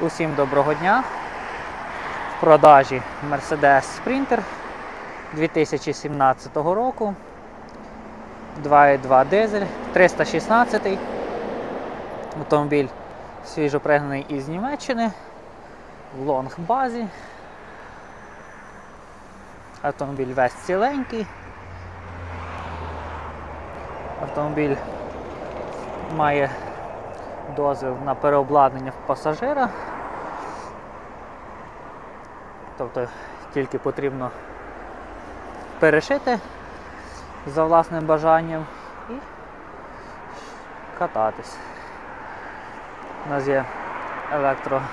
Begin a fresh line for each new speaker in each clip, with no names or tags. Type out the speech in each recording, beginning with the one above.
Усім доброго дня. В продажі Mercedes Sprinter 2017 року. 2.2 дизель, 316. Автомобіль свіжопригнаний із Німеччини в лонг-базі. Автомобіль весь ціленький. Автомобіль має дозвіл на переобладнання пасажира. Тобто тільки потрібно перешити за власним бажанням і кататись. У нас є електродожим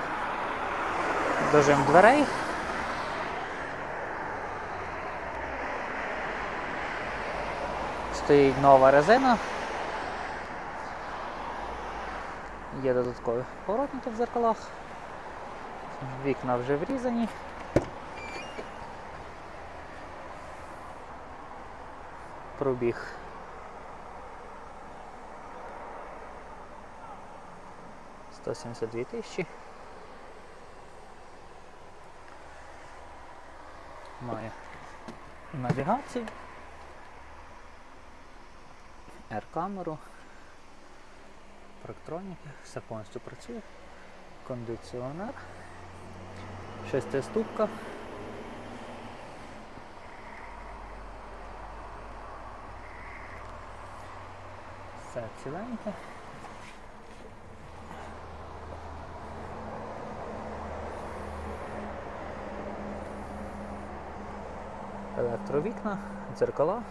дверей. Стоїть нова резина. Є додаткові поворотники в зеркалах. Вікна вже врізані. Пробіг. Сто сімдесят дві тисячі. Має навігацію, R-камеру, парктроніки, все повністю працює, кондиціонер, шестиступка. Все ціленьке. Електровікна, дзеркала.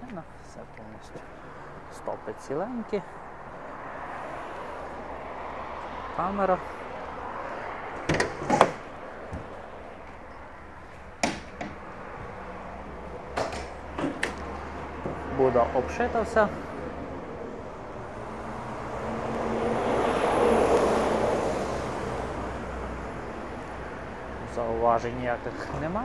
Резина, все повністю. Стопи ціленькі. Камера. Буде обшита вся. Зауважень ніяких нема.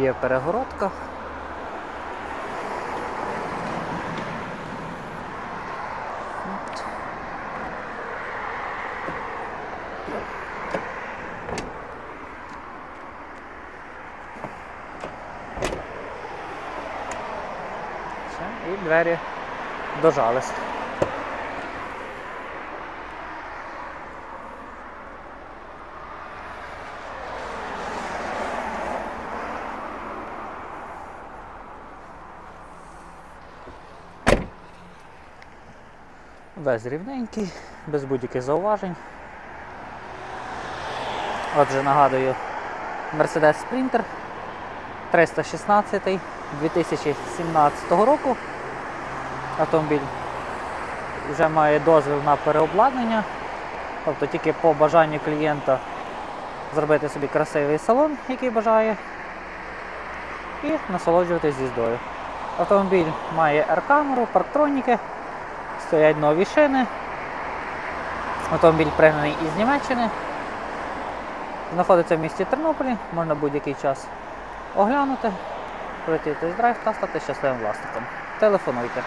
Є перегородка. І двері дожались. Весь рівненький, без будь-яких зауважень. Отже, нагадую, Mercedes Sprinter 316 2017 року. Автомобіль вже має дозвіл на переобладнання, тобто тільки по бажанню клієнта зробити собі красивий салон, який бажає, і насолоджуватись з'їздою. Автомобіль має R-камеру, парктроніки, стоять нові шини. Автомобіль пригнаний із Німеччини. Знаходиться в місті Тернополі, можна будь-який час оглянути, пройти тест-драйв та стати щасливим власником. Телефонуйте.